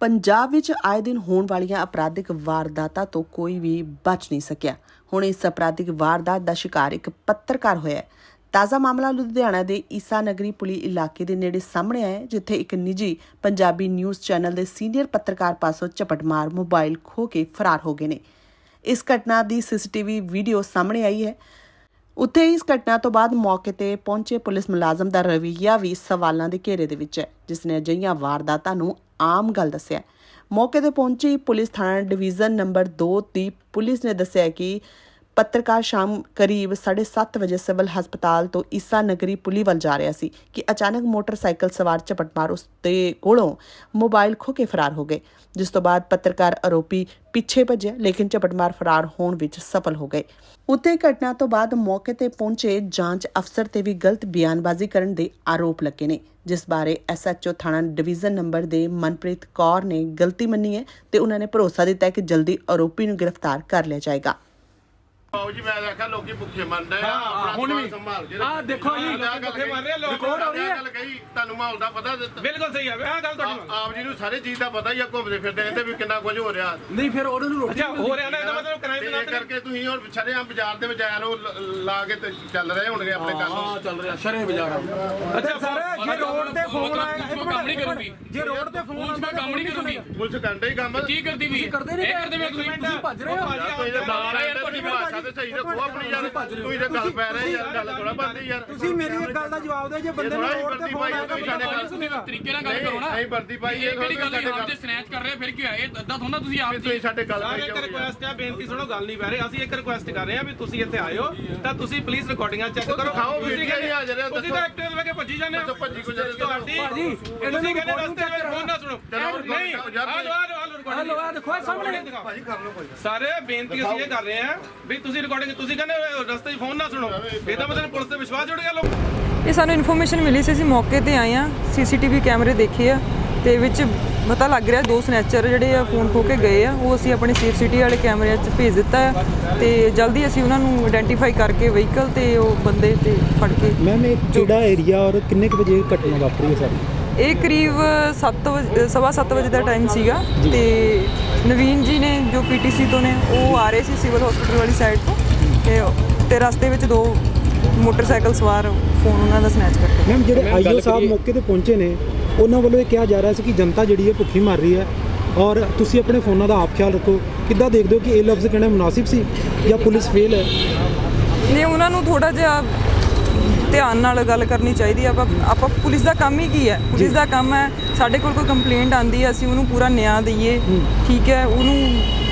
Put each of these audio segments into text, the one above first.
ਪੰਜਾਬ ਵਿੱਚ ਆਏ ਦਿਨ ਹੋਣ ਵਾਲੀਆਂ ਅਪਰਾਧਿਕ ਵਾਰਦਾਤਾਂ ਤੋਂ ਕੋਈ ਵੀ ਬਚ ਨਹੀਂ ਸਕਿਆ। ਹੁਣ ਇਸ ਅਪਰਾਧਿਕ ਵਾਰਦਾਤ ਦਾ ਸ਼ਿਕਾਰ ਇੱਕ ਪੱਤਰਕਾਰ ਹੋਇਆ ਹੈ। ਤਾਜ਼ਾ ਮਾਮਲਾ ਲੁਧਿਆਣਾ ਦੇ ਈਸਾ ਨਗਰੀ ਪੁਲੀ ਇਲਾਕੇ ਦੇ ਨੇੜੇ ਸਾਹਮਣੇ ਆਇਆ ਜਿੱਥੇ ਇੱਕ ਨਿੱਜੀ ਪੰਜਾਬੀ ਨਿਊਜ਼ ਚੈਨਲ ਦੇ ਸੀਨੀਅਰ ਪੱਤਰਕਾਰ ਪਾਸੋਂ ਝਪਟਮਾਰ ਮੋਬਾਈਲ ਖੋ ਕੇ ਫਰਾਰ ਹੋ ਗਏ ਨੇ। ਇਸ ਘਟਨਾ ਦੀ ਸੀਸੀਟੀਵੀ ਵੀਡੀਓ ਸਾਹਮਣੇ ਆਈ ਹੈ। ਉੱਥੇ ਇਸ ਘਟਨਾ ਤੋਂ ਬਾਅਦ ਮੌਕੇ ਤੇ ਪਹੁੰਚੇ ਪੁਲਿਸ ਮੁਲਾਜ਼ਮ ਦਾ ਰਵੱਈਆ ਵੀ ਸਵਾਲਾਂ ਦੇ ਘੇਰੇ ਦੇ ਵਿੱਚ ਹੈ, ਜਿਸ ਨੇ ਅਜਿਹੀਆਂ ਵਾਰਦਾਤਾਂ ਨੂੰ ਆਮ ਗੱਲ ਦੱਸਿਆ। ਮੌਕੇ ਤੇ ਪਹੁੰਚੀ ਪੁਲਿਸ ਥਾਣਾ ਡਿਵੀਜ਼ਨ ਨੰਬਰ 2 ਦੀ ਪੁਲਿਸ ਨੇ ਦੱਸਿਆ ਕਿ ਪੱਤਰਕਾਰ ਸ਼ਾਮ ਕਰੀਬ 7:30 ਵਜੇ ਸਿਵਲ ਹਸਪਤਾਲ ਤੋਂ ਈਸਾ ਨਗਰੀ ਪੁਲੀ ਵੱਲ ਜਾ ਰਿਹਾ ਸੀ ਕਿ ਅਚਾਨਕ ਮੋਟਰਸਾਈਕਲ ਸਵਾਰ ਝਪਟਮਾਰ ਉਸ ਦੇ ਕੋਲੋਂ ਮੋਬਾਈਲ ਖੋ ਕੇ ਫਰਾਰ ਹੋ ਗਏ, ਜਿਸ ਤੋਂ ਬਾਅਦ ਪੱਤਰਕਾਰ ਆਰੋਪੀ ਪਿੱਛੇ ਭੱਜਿਆ ਲੇਕਿਨ ਝਪਟਮਾਰ ਫਰਾਰ ਹੋਣ ਵਿੱਚ ਸਫਲ ਹੋ ਗਏ। ਉੱਤੇ ਘਟਨਾ ਤੋਂ ਬਾਅਦ ਮੌਕੇ ਤੇ ਪਹੁੰਚੇ ਜਾਂਚ ਅਫਸਰ ਤੇ ਵੀ ਗਲਤ ਬਿਆਨਬਾਜ਼ੀ ਕਰਨ ਦੇ ਆਰੋਪ ਲੱਗੇ ਨੇ, ਜਿਸ ਬਾਰੇ ਐਸਐਚਓ ਥਾਣਾ ਡਿਵੀਜ਼ਨ ਨੰਬਰ ਦੇ ਮਨਪ੍ਰੀਤ ਕੌਰ ਨੇ ਗਲਤੀ ਮੰਨੀ ਹੈ ਤੇ ਉਹਨਾਂ ਨੇ ਭਰੋਸਾ ਦਿੱਤਾ ਹੈ ਕਿ ਜਲਦੀ ਆਰੋਪੀ ਨੂੰ ਗ੍ਰਿਫਤਾਰ ਕਰ ਲਿਆ ਜਾਏਗਾ। ਆਓ ਜੀ ਮੈਂ ਆਖਿਆ ਲੋਕੀ ਭੁੱਖੇ ਮਰਦੇ ਆ। ਆਪਣਾ ਹੁਣ ਵੀ। ਸੰਭਾਲ ਕੇ ਆਹ ਦੇਖੋ ਜੀ, ਭੁੱਖੇ ਮਰ ਰਹੇ ਆ, ਲੋਕ ਰਿਕਾਰਡ ਹੋ ਰਹੀ ਹੈ। ਗੱਲ ਕਹੀ ਤੁਹਾਨੂੰ ਮਾਹੌਲ ਦਾ ਪਤਾ ਦਿੱਤਾ। ਬਿਲਕੁਲ ਸਹੀ ਹੈ ਆਹ ਗੱਲ ਤੁਹਾਡੀ ਆਪ ਆਪ ਜੀ ਨੂੰ ਸਾਰੇ ਚੀਜ਼ ਦਾ ਪਤਾ ਹੀ ਆ ਘੁੰਮਦੇ ਫਿਰਦੇ ਰਹਿੰਦੇ ਵੀ ਕਿੰਨਾ ਕੁਝ ਹੋ ਰਿਹਾ। ਨਹੀਂ ਫਿਰ ਉਹਨਾਂ ਨੂੰ ਰੋਟੀ ਅੱਛਾ ਹੋ ਰਿਹਾ ਨਾ ਇਹਦਾ ਮਤਲਬ ਕਰਾਈ ਤੇ ਇਹ ਕਰਕੇ ਤੁਸੀਂ ਹੁਣ ਛੜੇ ਆ ਬਾਜ਼ਾਰ ਦੇ ਵਿੱਚ ਆਇਆ ਰੋ ਲਾ ਕੇ ਤੇ ਚੱਲ ਰਹੇ ਹੋਣਗੇ ਆਪਣੇ ਕੰਮ। ਹਾਂ ਚੱਲ ਰਿਹਾ ਸ਼ਰੇ ਬਾਜ਼ਾਰ ਅੱਛਾ ਸਰ ਜੇ ਰੋਡ ਤੇ ਫੋਨ ਆਇਆ ਕੰਮ ਨਹੀਂ ਕਰੂਗੀ। ਜੇ ਰੋਡ ਤੇ ਫੋਨ ਪੁਲਿਸ ਕੰਮ ਨਹੀਂ ਕਰੂਗੀ। ਪੁਲਿਸ ਕਰਦੇ ਹੀ ਕੰਮ ਕੀ ਕਰਦੀ ਵੀ? ਕਰਦੇ ਨਹੀਂ ਇਹ ਕਰਦੇ ਵੀ ਤੁਸੀਂ? ਤੁਸੀਂ ਭੱਜ ਰਹੇ ਹੋ। ਤਾਂ ਤੁਹਾਡੀ ਭਾਸ਼ਾ ਤੇ ਸਹੀ ਰੱਖੋ ਆਪਣੀ ਯਾਰ। ਤੁਸੀਂ ਤਾਂ ਗੱਲ ਪੈ ਰਹੇ ਯਾਰ ਗੱਲ ਥੋੜਾ ਬੰਦੀ ਯਾਰ। ਤੁਸੀਂ ਮੇਰੀ ਇੱਕ ਗੱਲ ਦਾ ਜਵਾਬ ਦਿਓ। ਜੇ ਬੰਦੇ ਨੂੰ ਹੀ ਰੋਡ ਤੇ ਫੋਨ ਆਇਆ ਤੁਸੀਂ ਤਰੀਕੇ ਨਾਲ ਗੱਲ ਕਰੋ ਨਾ। ਅਸੀਂ ਵਰਦੀ ਪਾਈ ਇਹ ਕਿਹੜੀ ਗੱਲ ਹੈ ਤੇ ਸਨੈਚ ਕਰ ਰਹੇ ਫਿਰ ਕੀ ਹੋਇਆ? ਇਹ ਅੱਧਾ ਥੋੜਾ ਤੁਸੀਂ ਆਪ ਤੁਸੀਂ ਸਾਡੇ ਗੱਲ ਇੱਕ ਜਾਓ। ਰਿਕੁਐਸਟ ਹੈ ਬੇਨਤੀ ਸੁਣੋ ਗੱਲ ਨਹੀਂ ਪੈ ਰਹੀ। ਅਸੀਂ ਇੱਕ ਰਿਕੁਐਸਟ ਕਰ ਰਹੇ ਹਾਂ ਵੀ ਤੁਸੀਂ ਇੱਥੇ ਆਇਓ ਤਾਂ ਤੁਸੀਂ ਪਲੀਜ਼ ਰਿਕਾਰਡਿੰਗਾਂ ਚੈੱਕ ਕਰੋ। ਤੁਸੀਂ ਵੀਡੀਓ ਹੀ ਹਾਜ਼ਰ ਹੈ, ਤੁਸੀਂ। ਤਾਂ ਐਕਟਿਵ ਲੈ ਕੇ ਭੱਜੀ ਜਾਂਦੇ ਦੱਸੋ ਭੱਜੀ ਕੇ ਤੁਹਾਡੀ ਭਾਜੀ, ਇਹਨਾਂ ਨੂੰ ਕਹਿੰਦੇ ਰਸਤੇ ਵਿੱਚ ਫੋਨ ਨਾ ਸੁਣੋ ਚਲੋ, ਨਹੀਂ ਹਲੋ ਹਲੋ ਹਲੋ ਆ ਦੇਖੋ ਇਹ ਸਾਹਮਣੇ। ਭਾਜੀ ਕਰ ਲਓ ਕੋਈ ਸਾਰੇ ਬੇਨਤੀ ਅਸੀਂ ਇਹ ਕਰ ਰਹੇ ਹਾਂ ਵੀ ਤੁਸੀਂ ਰਿਕਾਰਡਿੰਗ ਤੁਸੀਂ ਕਹਿੰਦੇ ਰਸਤੇ 'ਚ ਫੋਨ ਨਾ ਸੁਣੋ। ਇਹਦਾ ਮਤਲਬ ਪੁਲਿਸ ਤੇ ਵਿਸ਼ਵਾਸ ਜੁੜ ਗਿਆ ਲੋਕ ਇਹ ਸਾਨੂੰ ਇਨਫੋਰਮੇਸ਼ਨ ਮਿਲੀ ਸੀ ਅਸੀਂ ਮੌਕੇ ਤੇ ਆਏ ਆ ਸੀਸੀਟੀਵੀ ਕੈਮਰੇ ਦੇਖੇ ਆ ਤੇ ਵਿੱਚ ਪਤਾ ਲੱਗ ਰਿਹਾ ਦੋ ਸਨੈਚਰ ਜਿਹੜੇ ਆ ਫੋਨ ਖੋ ਕੇ ਗਏ ਆ ਉਹ ਅਸੀਂ ਆਪਣੇ ਸੇਫ ਸਿਟੀ ਵਾਲੇ ਕੈਮਰਿਆਂ 'ਚ ਭੇਜ ਦਿੱਤਾ ਹੈ ਤੇ ਜਲਦੀ ਅਸੀਂ ਉਹਨਾਂ ਨੂੰ ਆਇਡੈਂਟੀਫਾਈ ਕਰਕੇ ਵਹੀਕਲ ਤੇ ਉਹ ਬੰਦੇ ਤੇ ਫੜ ਕੇ ਮੈਮ ਇਹ ਕਿਹੜਾ ਏਰੀਆ ਔਰ ਕਿੰਨੇ ਕੁ ਵਜੇ ਘਟਨਾ ਵਾਪਰੀ ਹੈ ਸਾਰੀ? ਇਹ ਕਰੀਬ 7 ਵਜੇ ਸਵਾ ਸੱਤ ਵਜੇ ਦਾ ਟਾਈਮ ਸੀਗਾ ਤੇ ਨਵੀਨ ਜੀ ਨੇ ਜੋ ਪੀਟੀਸੀ ਤੋਂ ਨੇ ਉਹ ਆ ਰਹੇ ਸੀ ਸਿਵਲ ਹਸਪੀਟਲ ਵਾਲੀ ਸਾਈਡ ਤੋਂ ਤੇ ਤੇ ਰਸਤੇ ਵਿੱਚ ਦੋ ਮੋਟਰਸਾਈਕਲ ਸਵਾਰ ਫੋਨ ਉਹਨਾਂ ਦਾ ਸਨੈਚ ਕਰਕੇ। ਮੈਮ ਜਿਹੜੇ ਆਈਓ ਸਾਹਿਬ ਮੌਕੇ ਤੇ ਪਹੁੰਚੇ ਨੇ ਉਹਨਾਂ ਵੱਲੋਂ ਇਹ ਕਿਹਾ ਜਾ ਰਿਹਾ ਸੀ ਕਿ ਜਨਤਾ ਜਿਹੜੀ ਹੈ ਭੁੱਖੀ ਮਰ ਰਹੀ ਹੈ ਔਰ ਤੁਸੀਂ ਆਪਣੇ ਫੋਨਾਂ ਦਾ ਆਪ ਖਿਆਲ ਰੱਖੋ। ਕਿੱਦਾਂ ਦੇਖਦੇ ਹੋ ਕਿ ਇਹ ਲਫ਼ਜ਼ ਕਹਿਣਾ ਮੁਨਾਸਿਬ ਸੀ ਜਾਂ ਪੁਲਿਸ ਫੇਲ ਹੈ? ਨੇ ਉਹਨਾਂ ਨੂੰ ਥੋੜਾ ਜਿਹਾ ਧਿਆਨ ਨਾਲ ਗੱਲ ਕਰਨੀ ਚਾਹੀਦੀ ਆ। ਆਪਾਂ ਆਪਾਂ ਪੁਲਿਸ ਦਾ ਕੰਮ ਹੀ ਕੀ ਹੈ? ਪੁਲਿਸ ਦਾ ਕੰਮ ਹੈ ਸਾਡੇ ਕੋਲ ਕੋਈ ਕੰਪਲੇਂਟ ਆਂਦੀ ਹੈ ਅਸੀਂ ਉਹਨੂੰ ਪੂਰਾ ਨਿਆਂ ਦਈਏ। ਠੀਕ ਹੈ ਉਹਨੂੰ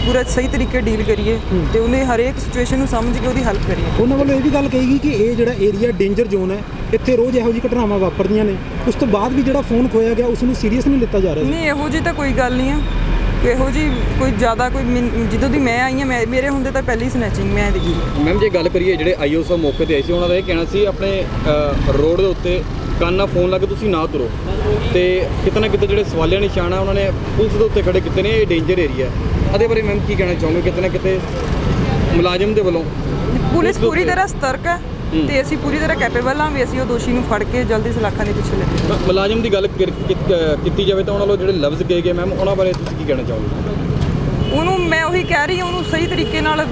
ਪੂਰਾ ਸਹੀ ਤਰੀਕੇ ਡੀਲ ਕਰੀਏ ਤੇ ਉਹਨੇ ਹਰੇਕ ਸਿਚੁਏਸ਼ਨ ਨੂੰ ਸਮਝ ਕੇ ਉਹਦੀ ਹੈਲਪ ਕਰੀਏ ਉਹਨਾਂ ਵੱਲੋਂ ਇਹ ਵੀ ਗੱਲ ਕਹੀ ਗਈ ਕਿ ਇਹ ਜਿਹੜਾ ਏਰੀਆ ਡੇਂਜਰ ਜ਼ੋਨ ਹੈ ਇੱਥੇ ਰੋਜ਼ ਇਹੋ ਜਿਹੀ ਘਟਨਾਵਾਂ ਵਾਪਰਦੀਆਂ ਨੇ। ਉਸ ਤੋਂ ਬਾਅਦ ਵੀ ਜਿਹੜਾ ਫੋਨ ਖੋਇਆ ਗਿਆ ਉਸ ਨੂੰ ਸੀਰੀਅਸ ਨਹੀਂ ਲਿੱਤਾ ਜਾ ਰਿਹਾ। ਨਹੀਂ ਇਹੋ ਜੀ ਤਾਂ ਕੋਈ ਗੱਲ ਨਹੀਂ ਆ। ਇਹੋ ਜੀ ਕੋਈ ਜ਼ਿਆਦਾ ਕੋਈ ਮੈਨ- ਜਦੋਂ ਦੀ ਮੈਂ ਆਈ ਹਾਂ ਮੈਂ ਮੇਰੇ ਹੁੰਦੇ ਤਾਂ ਪਹਿਲੀ ਸਨੈਚਿੰਗ ਮੈਂ ਦੇਖੀ। ਹੈ। ਮੈਮ ਜੇ ਗੱਲ ਕਰੀਏ ਜਿਹੜੇ ਆਈਓ ਸਾਹਿਬ ਮੌਕੇ ਤੇ ਆਏ ਸੀ ਉਹਨਾਂ ਦਾ ਇਹ ਕਹਿਣਾ ਸੀ ਆਪਣੇ ਅ, ਰੋਡ ਦੇ ਉੱਤੇ ਕੰਨ ਨਾਲ ਫੋਨ ਲਾ ਕੇ ਤੁਸੀਂ ਨਾ ਤੁਰੋ। ਤੇ ਕਿਤੇ ਨਾ ਕਿਤੇ ਜਿਹੜੇ ਸਵਾਲੀਆ ਨਿਸ਼ਾਨ ਆ ਉਹਨਾਂ ਨੇ ਪੁਲਿਸ ਦੇ ਉੱਤੇ ਖੜੇ ਕੀਤੇ ਨੇ ਇਹ ਡੇਂਜਰ ਏਰੀਆ ਇਹਦੇ ਬਾਰੇ ਮੈਮ ਕੀ ਕਹਿਣਾ ਚਾਹੋਗੇ? ਕਿਤੇ ਨਾ ਕਿਤੇ ਮੁਲਾਜ਼ਮ ਦੇ ਵੱਲੋਂ ਪੁਲਿਸ ਪੂਰੀ ਤਰ੍ਹਾਂ ਸਤਰਕ ਹੈ। ਤੇ ਅਸੀਂ ਪੂਰੀ ਤਰ੍ਹਾਂ ਕੈਪੇਬਲ ਹਾਂ ਵੀ ਅਸੀਂ ਉਹ ਦੋਸ਼ੀ ਨੂੰ ਫੜ ਕੇ ਜਲਦੀ ਸਲਾਖਾਂ ਦੇ ਪਿੱਛੇ ਲੈ ਮੁਲਾਜ਼ਮ ਦੀ ਗੱਲ ਕੀਤ- ਜਾਵੇ ਤਾਂ ਉਹਨਾਂ ਵੱਲੋਂ ਜਿਹੜੇ ਲਫ਼ਜ਼ ਕਹੇ ਗਏ ਮੈਮ ਉਹਨਾਂ ਬਾਰੇ ਤੁਸੀਂ ਕੀ ਕਹਿਣਾ ਚਾਹੋਗੇ? ਉਹਨੂੰ ਮੈਂ ਉਹੀ ਕਹਿ ਰਹੀ ਹਾਂ ਉਹਨੂੰ ਸਹੀ ਤਰੀਕੇ ਨਾਲ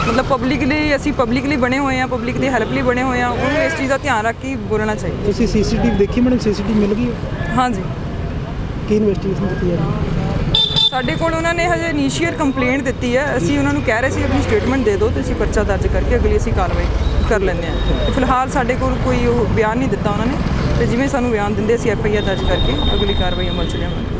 ਮਤਲਬ ਪਬਲਿਕ ਲਈ ਅਸੀਂ ਪਬਲਿਕ ਲਈ ਬਣੇ ਹੋਏ ਆ ਪਬਲਿਕ ਦੀ ਹੈਲਪ ਲਈ ਬਣੇ ਹੋਏ ਆ ਉਹਨੂੰ ਇਸ ਚੀਜ਼ ਦਾ ਧਿਆਨ ਰੱਖ ਕੇ ਬੋਲਣਾ ਚਾਹੀਦਾ। ਤੁਸੀਂ ਸੀਸੀਟੀਵੀ ਦੇਖੀ ਮੈਡਮ? ਸੀਸੀਟੀਵੀ ਮਿਲ ਗਈ? ਹਾਂਜੀ। ਕੀ ਇਨਵੈਸਟੀਗੇਸ਼ਨ ਕੀਤੀ ਜਾ ਰਹੀ ਹੈ? ਸਾਡੇ ਕੋਲ ਉਹਨਾਂ ਨੇ ਹਜੇ ਇਨੀਸ਼ੀਅਲ ਕੰਪਲੇਂਟ ਦਿੱਤੀ ਹੈ। ਅਸੀਂ ਉਹਨਾਂ ਨੂੰ ਕਹਿ ਰਹੇ ਸੀ ਆਪਣੀ ਸਟੇਟਮੈਂਟ ਦੇ ਦਿਓ ਤੇ ਅਸੀਂ ਪਰਚਾ ਦਰਜ ਕਰਕੇ ਅਗਲੀ ਅਸੀਂ ਕਾਰਵਾਈ ਕਰ ਲੈਂਦੇ ਹਾਂ। ਤੇ ਫਿਲਹਾਲ ਸਾਡੇ ਕੋਲ ਕੋਈ ਉਹ ਬਿਆਨ ਨਹੀਂ ਦਿੱਤਾ ਉਹਨਾਂ ਨੇ। ਤੇ ਜਿਵੇਂ ਸਾਨੂੰ ਬਿਆਨ ਦਿੰਦੇ ਅਸੀਂ ਐਫ ਆਈ ਆਰ ਦਰਜ ਕਰਕੇ ਅਗਲੀ ਕਾਰਵਾਈ ਅਮਲ ਚ ਲਿਆਵਾਂਗੇ।